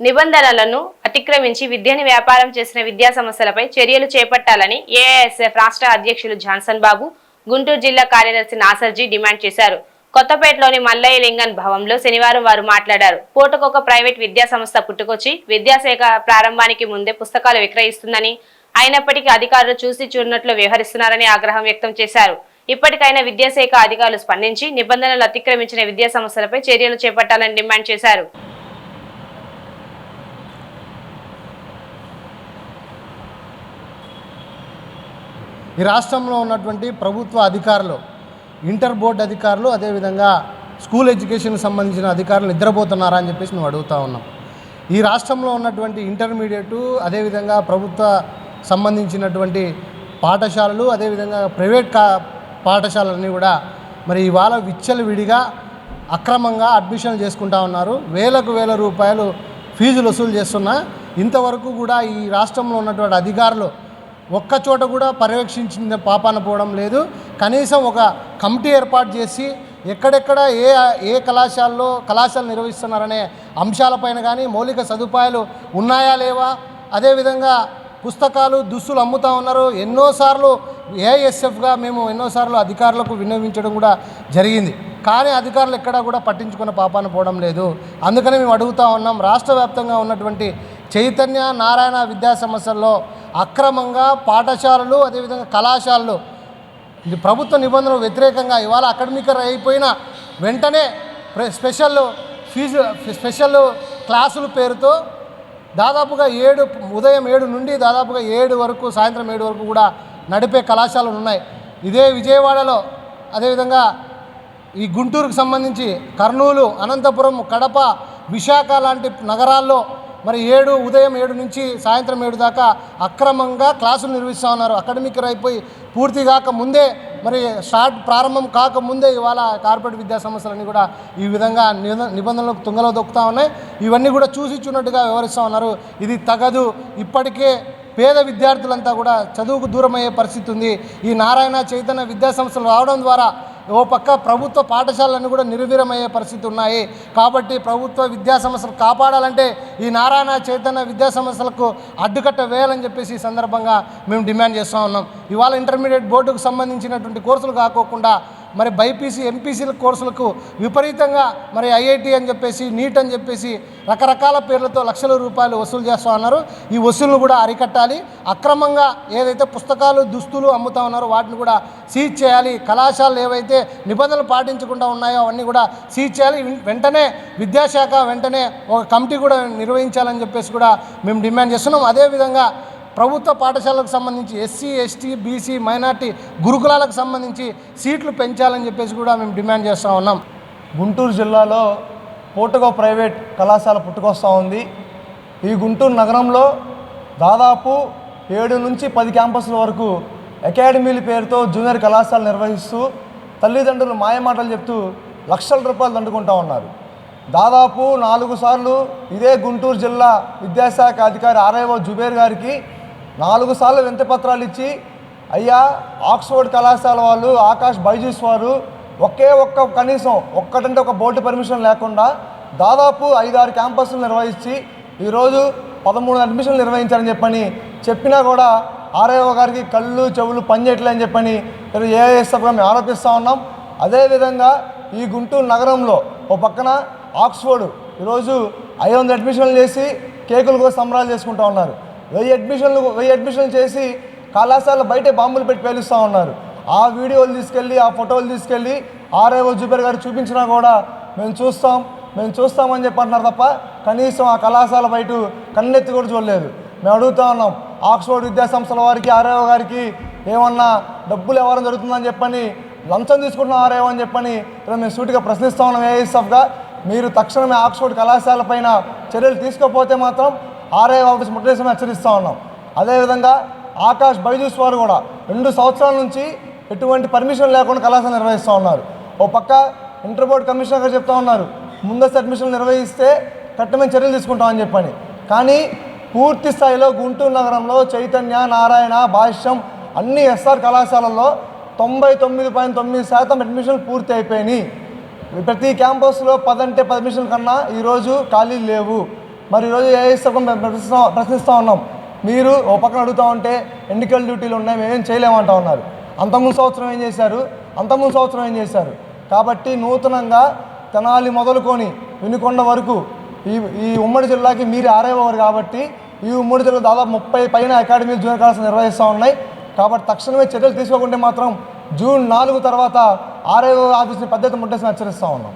నిబంధనలను అతిక్రమించి విద్యని వ్యాపారం చేసిన విద్యా సంస్థలపై చర్యలు చేపట్టాలని ఏఐఎస్ఎఫ్ రాష్ట్ర అధ్యక్షులు జాన్సన్ బాబు గుంటూరు జిల్లా కార్యదర్శి నాసర్జీ డిమాండ్ చేశారు. కొత్తపేటలోని మల్లయ్య లింగన్ భవంలో శనివారం వారు మాట్లాడారు. పూటకొక ప్రైవేట్ విద్యా సంస్థ పుట్టుకొచ్చి విద్యాశాఖ ప్రారంభానికి ముందే పుస్తకాలు విక్రయిస్తుందని అయినప్పటికీ అధికారులు చూసి చూడనట్లు వ్యవహరిస్తున్నారని ఆగ్రహం వ్యక్తం చేశారు. ఇప్పటికైనా విద్యాశాఖ అధికారులు స్పందించి నిబంధనలు అతిక్రమించిన విద్యా సంస్థలపై చర్యలు చేపట్టాలని డిమాండ్ చేశారు. ఈ రాష్ట్రంలో ఉన్నటువంటి ప్రభుత్వ అధికారులు ఇంటర్ బోర్డు అధికారులు అదేవిధంగా స్కూల్ ఎడ్యుకేషన్కి సంబంధించిన అధికారులు నిద్రపోతున్నారా అని చెప్పేసి మేము అడుగుతా ఉన్నాం. ఈ రాష్ట్రంలో ఉన్నటువంటి ఇంటర్మీడియట్ అదేవిధంగా ప్రభుత్వ సంబంధించినటువంటి పాఠశాలలు అదేవిధంగా ప్రైవేట్ కా పాఠశాలన్నీ కూడా మరి ఇవాళ విచ్చలవిడిగా అక్రమంగా అడ్మిషన్లు చేసుకుంటా ఉన్నారు. వేలకు వేల రూపాయలు ఫీజులు వసూలు చేస్తున్నా ఇంతవరకు కూడా ఈ రాష్ట్రంలో ఉన్నటువంటి అధికారులు ఒక్క చోట కూడా పర్యవేక్షించిన పాపాన పోవడం లేదు. కనీసం ఒక కమిటీ ఏర్పాటు చేసి ఎక్కడెక్కడ ఏ ఏ కళాశాలలో కళాశాలలు నిర్వహిస్తున్నారనే అంశాలపైన కానీ మౌలిక సదుపాయాలు ఉన్నాయా లేవా? అదేవిధంగా పుస్తకాలు దుస్తులు అమ్ముతా ఉన్నారు. ఎన్నోసార్లు ఏఎస్ఎఫ్గా మేము ఎన్నోసార్లు అధికారులకు వినియోగించడం కూడా జరిగింది. కానీ అధికారులు ఎక్కడా కూడా పట్టించుకున్న పాపాన పోవడం లేదు. అందుకని మేము అడుగుతా ఉన్నాం. రాష్ట్ర వ్యాప్తంగా ఉన్నటువంటి చైతన్య నారాయణ విద్యా సంస్థల్లో అక్రమంగా పాఠశాలలు అదేవిధంగా కళాశాలలు. ప్రభుత్వ నిబంధనలు వ్యతిరేకంగా ఇవాళ అకాడమికర్ అయిపోయిన వెంటనే స్పెషల్ ఫీజు స్పెషల్ క్లాసుల పేరుతో దాదాపుగా ఏడు ఉదయం ఏడు నుండి దాదాపుగా ఏడు వరకు సాయంత్రం ఏడు వరకు కూడా నడిపే కళాశాలలు ఉన్నాయి. ఇదే విజయవాడలో అదేవిధంగా ఈ గుంటూరుకు సంబంధించి కర్నూలు అనంతపురం కడప విశాఖ లాంటి నగరాల్లో మరి ఏడు ఉదయం ఏడు నుంచి సాయంత్రం ఏడు దాకా అక్రమంగా క్లాసులు నిర్వహిస్తూ ఉన్నారు. అకాడమిక్ అయిపోయి పూర్తి కాక ముందే మరి స్టార్ట్ ప్రారంభం కాకముందే ఇవాళ కార్పొరేట్ విద్యా సంస్థలన్నీ కూడా ఈ విధంగా నిబంధ- నిబంధనలకు తుంగలో దొక్కుతా ఉన్నాయి. ఇవన్నీ కూడా చూసి చూడట్టుగా వ్యవహరిస్తూ ఉన్నారు. ఇది తగదు. ఇప్పటికే పేద విద్యార్థులంతా కూడా చదువుకు దూరమయ్యే పరిస్థితి ఉంది. ఈ నారాయణ చైతన్య విద్యా సంస్థలు రావడం ద్వారా ఓ పక్క ప్రభుత్వ పాఠశాలలను కూడా నిర్వీరమయ్యే పరిస్థితి ఉన్నాయి. కాబట్టి ప్రభుత్వ విద్యా సంస్థలు కాపాడాలంటే ఈ నారాయణ చైతన్య విద్యా సంస్థలకు అడ్డుకట్ట వేయాలని చెప్పేసి ఈ సందర్భంగా మేము డిమాండ్ చేస్తూ ఉన్నాం. ఇవాళ ఇంటర్మీడియట్ బోర్డుకు సంబంధించినటువంటి కోర్సులు కాకోకుండా మరి బైపీసీ ఎంపీసీల కోర్సులకు విపరీతంగా మరి ఐఐటి అని చెప్పేసి నీట్ అని చెప్పేసి రకరకాల పేర్లతో లక్షల రూపాయలు వసూలు చేస్తూ ఉన్నారు. ఈ వసూళ్ళను కూడా అరికట్టాలి. అక్రమంగా ఏదైతే పుస్తకాలు దుస్తులు అమ్ముతా ఉన్నారో వాటిని కూడా సీజ్ చేయాలి. కళాశాలలు ఏవైతే నిబంధనలు పాటించకుండా ఉన్నాయో అవన్నీ కూడా సీజ్ చేయాలి. వెంటనే విద్యాశాఖ వెంటనే ఒక కమిటీ కూడా నిర్వహించాలని చెప్పేసి కూడా మేము డిమాండ్ చేస్తున్నాం. అదేవిధంగా ప్రభుత్వ పాఠశాలకు సంబంధించి ఎస్సీ ఎస్టీ బీసీ మైనార్టీ గురుకులాలకు సంబంధించి సీట్లు పెంచాలని చెప్పేసి కూడా మేము డిమాండ్ చేస్తూ ఉన్నాం. గుంటూరు జిల్లాలో పూటగో ప్రైవేట్ కళాశాల పుట్టుకొస్తూ ఉంది. ఈ గుంటూరు నగరంలో దాదాపు ఏడు నుంచి పది క్యాంపస్ల వరకు అకాడమీల పేరుతో జూనియర్ కళాశాల నిర్వహిస్తూ తల్లిదండ్రులు మాయమాటలు చెప్తూ లక్షల రూపాయలు దండుకుంటా ఉన్నారు. దాదాపు నాలుగు సార్లు ఇదే గుంటూరు జిల్లా విద్యాశాఖ అధికారి ఆర్ఐఓ జుబేర్ గారికి నాలుగు సార్లు వింత పత్రాలు ఇచ్చి అయ్యా ఆక్స్ఫోర్డ్ కళాశాల వాళ్ళు ఆకాష్ బైజూస్ వారు ఒకే ఒక్క కనీసం ఒక్కటంటే ఒక బోర్డు పర్మిషన్ లేకుండా దాదాపు ఐదారు క్యాంపస్లు నిర్వహించి ఈరోజు పదమూడు అడ్మిషన్లు నిర్వహించారని చెప్పని చెప్పినా కూడా ఆర్ఐఓ గారికి కళ్ళు చెవులు పనిచేయట్లేదని చెప్పని ఏఎస్ఎఫ్గా మేము ఆరోపిస్తూ ఉన్నాం. అదేవిధంగా ఈ గుంటూరు నగరంలో ఓ పక్కన ఆక్స్ఫోర్డ్ ఈరోజు ఐదు వందల అడ్మిషన్లు చేసి కేకులు కూడా సంబరాలు చేసుకుంటూ ఉన్నారు. వెయ్యి అడ్మిషన్లు వెయ్యి అడ్మిషన్లు చేసి కళాశాల బయట బాంబులు పెట్టి పేలుస్తూ ఉన్నారు. ఆ వీడియోలు తీసుకెళ్ళి ఆ ఫోటోలు తీసుకెళ్ళి ఆర్ఐఓ జుబేర్ గారు చూపించినా కూడా మేము చూస్తాం మేము చూస్తామని చెప్పి అంటున్నారు తప్ప కనీసం ఆ కళాశాల బయట కన్నెత్తి కూడా చూడలేదు. మేము అడుగుతా ఉన్నాం ఆక్స్ఫోర్డ్ విద్యాసంస్థల వారికి ఆర్ఐఓ గారికి ఏమన్నా డబ్బులు ఎవరైనా జరుగుతుందని చెప్పని లంచం తీసుకుంటున్నాం ఆర్ఐఓ అని చెప్పని మేము సూటిగా ప్రశ్నిస్తా ఉన్నాం ఏఎస్ఎఫ్గా మీరు తక్షణమే ఆక్స్ఫోర్డ్ కళాశాల పైన చర్యలు తీసుకోకపోతే మాత్రం ఆర్ఐ ఆఫీస్ ముట్టేసి హెచ్చరిస్తూ ఉన్నాం. అదేవిధంగా ఆకాష్ బైజూస్ వారు కూడా రెండు సంవత్సరాల నుంచి ఎటువంటి పర్మిషన్ లేకుండా కళాశాల నిర్వహిస్తూ ఉన్నారు. ఓ పక్క ఇంటర్ బోర్డు కమిషనర్ గారు చెప్తా ఉన్నారు ముందస్తు అడ్మిషన్ నిర్వహిస్తే కఠినమైన చర్యలు తీసుకుంటామని చెప్పని. కానీ పూర్తి స్థాయిలో గుంటూరు నగరంలో చైతన్య నారాయణ భాష్యం అన్ని ఎస్ఆర్ కళాశాలల్లో తొంభై తొమ్మిది పాయింట్ తొమ్మిది శాతం అడ్మిషన్లు పూర్తి అయిపోయినాయి. ప్రతి క్యాంపస్లో పదంటే పది అడ్మిషన్ల కన్నా ఈరోజు ఖాళీలు లేవు. మరి ఈరోజు ఏఎస్ఎఫ్ ప్రశ్నిస్తా ప్రశ్నిస్తూ ఉన్నాం. మీరు ఓ పక్కన అడుగుతూ ఉంటే ఎన్నికల డ్యూటీలు ఉన్నాయి మేమేం చేయలేమంటా ఉన్నారు. అంతకుముందు సంవత్సరం ఏం చేశారు? అంతకుముందు సంవత్సరం ఏం చేశారు? కాబట్టి నూతనంగా తెనాలి మొదలుకొని వినుకొండ వరకు ఈ ఈ ఉమ్మడి జిల్లాకి మీరు ఆరేవారు కాబట్టి ఈ ఉమ్మడి జిల్లా దాదాపు ముప్పై పైన అకాడమీలు జూనియర్ కళాశాల నిర్వహిస్తూ ఉన్నాయి. కాబట్టి తక్షణమే చర్యలు తీసుకోకుంటే మాత్రం జూన్ నాలుగు తర్వాత ఆర్ఐఓ ఆఫీస్ని పద్ధతి ముట్టేసి హెచ్చరిస్తూ ఉన్నాం.